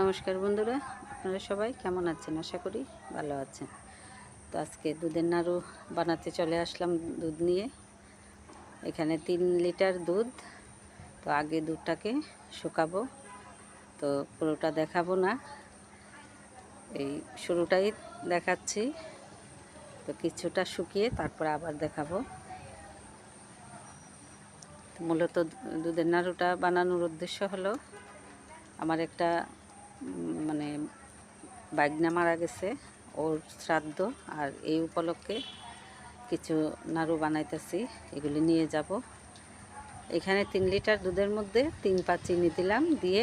নমস্কার বন্ধুরা, আপনারা সবাই কেমন আছেন? আশা করি ভালো আছেন। তো আজকে দুধের নাড়ু বানাতে চলে আসলাম দুধ নিয়ে। এখানে তিন লিটার দুধ, তো আগে দুধটাকে শুকাবো। তো পুরোটা দেখাবো না, এই শুরুটাই দেখাচ্ছি। তো কিছুটা শুকিয়ে তারপর আবার দেখাবো। মূলত দুধের নাড়ুটা বানানোর উদ্দেশ্য হলো, আমার একটা মানে বাগনা মারা গেছে ওর শ্রাদ্ধ আর এই উপলক্ষে কিছু নাড়ু বানাইতেছি, এগুলি নিয়ে যাব। এখানে তিন লিটার দুধের মধ্যে তিন পা চিনি দিলাম, দিয়ে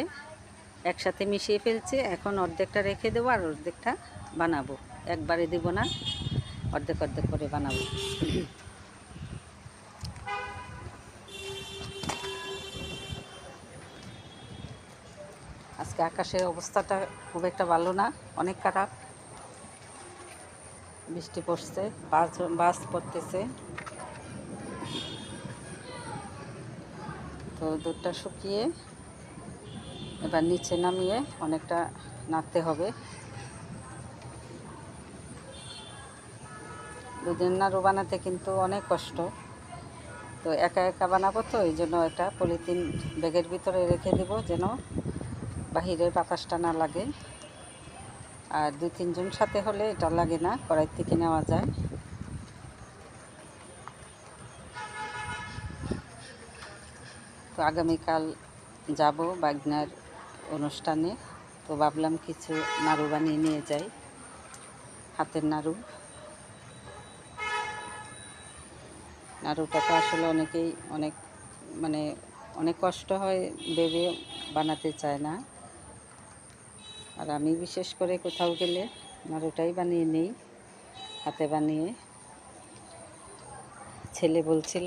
একসাথে মিশিয়ে ফেলছি। এখন অর্ধেকটা রেখে দেবো আর অর্ধেকটা বানাবো। একবারে দিব না, অর্ধেক অর্ধেক করে বানাবো। আজকে আকাশের অবস্থাটা খুব একটা ভালো না, অনেক খারাপ। বৃষ্টি পড়ছে, বাস বাস পড়তেছে। তো দুধটা শুকিয়ে এবার নিচে নামিয়ে অনেকটা নাড়তে হবে। দুধের নাড়ু বানাতে কিন্তু অনেক কষ্ট। তো একা একা বানাবো তো এই জন্য একটা পলিথিন ব্যাগের ভিতরে রেখে দেব যেন বাহিরের বাতাসটা না লাগে। আর দুই তিনজন সাথে হলে এটা লাগে না, কড়াই থেকে নেওয়া যায়। তো আগামীকাল যাব বাগনার অনুষ্ঠানে। তো ভাবলাম কিছু নাড়ু বানিয়ে নিয়ে যাই, হাতের নাড়ু। নাড়ুটা তো আসলে অনেকেই অনেক মানে অনেক কষ্ট হয় ভেবে বানাতে চায় না। আর আমি বিশেষ করে কোথাও গেলে নাড়ুটাই বানিয়ে নেই, হাতে বানিয়ে। ছেলে বলছিল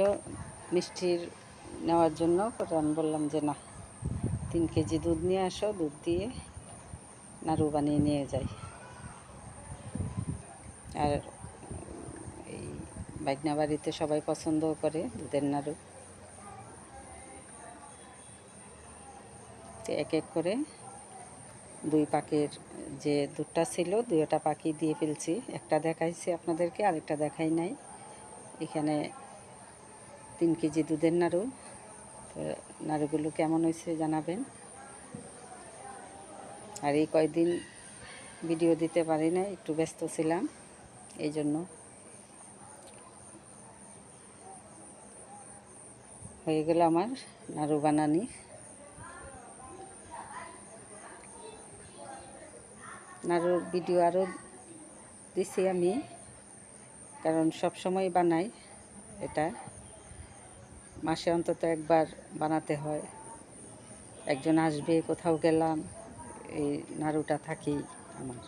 মিষ্টির নেওয়ার জন্য আমি বললাম যে না, তিন কেজি দুধ নিয়ে আসো, দুধ দিয়ে নাড়ু বানিয়ে নিয়ে যাই। আর এই বাইকনা বাড়িতে সবাই পছন্দও করে দুধের নাড়ু। এক এক করে দুই পাখির যে দুধটা ছিল দুইটা পাখি দিয়ে ফেলছি। একটা দেখাইছি আপনাদেরকে, আরেকটা দেখাই নাই। এখানে তিন কেজি দুধের নাড়ু। তো নাড়ুগুলো কেমন হয়েছে জানাবেন। আর এই কয়দিন ভিডিও দিতে পারি না একটু ব্যস্ত ছিলাম, এই জন্য। হয়ে গেল আমার নাড়ু বানানি। নাড়ুর ভিডিও আরও দিছি আমি, কারণ সব সময় বানাই এটা। মাসে অন্তত একবার বানাতে হয়। একজন আসবে, কোথাও গেলাম, এই নাড়ুটা থাকেই আমার।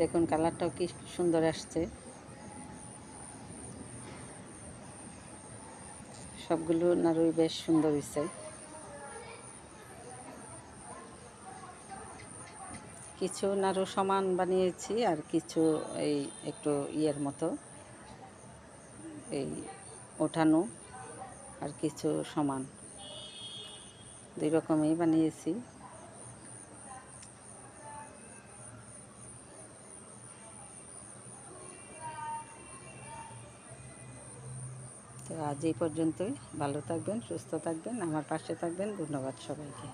দেখুন কালারটাও কি সুন্দর আসছে। সবগুলো নাড়ুই বেশ সুন্দর হয়েছে কিছু নাড়ু সমান বানিয়েছি আর কিছু এই একটু ইয়ের মতো, এই ওঠানো আর কিছু সমান। দুই রকমই বানিয়েছি। তো আজ এই পর্যন্তই। ভালো থাকবেন সুস্থ থাকবেন আমার পাশে থাকবেন। ধন্যবাদ সবাইকে।